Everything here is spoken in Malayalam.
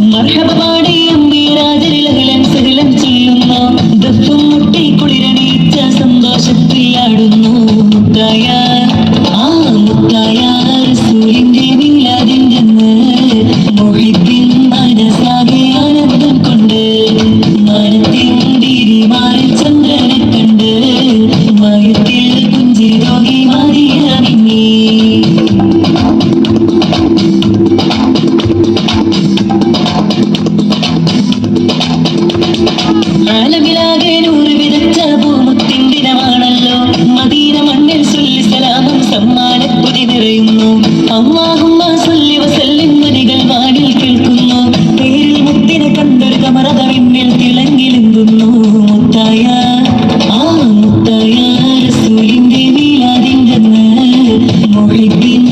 مرحبا ആലമിലാകെ നൂറ് വിതച്ച പൂമുത്തിൻ ദിനമാണല്ലോ. മദീന മണ്ണിൽ സൊല്ലി സലാമം സമ്മാനക്കുതി നിറയുന്നു. അമ്മാഹുമ്മ സൊല്ലി വസല്ലിൻ മതികൾ വാടിൽ കേൾക്കുന്നു. പേരിൽ മുത്തിനെ കണ്ടൊരു കമറത വിണ്ണിൽ തിളങ്ങിലെന്തുന്നു. ആ മുത്തായ റസൂലിന്റെ മീലാദിൻ ചെന്ന് മൊഴിപ്പിൻ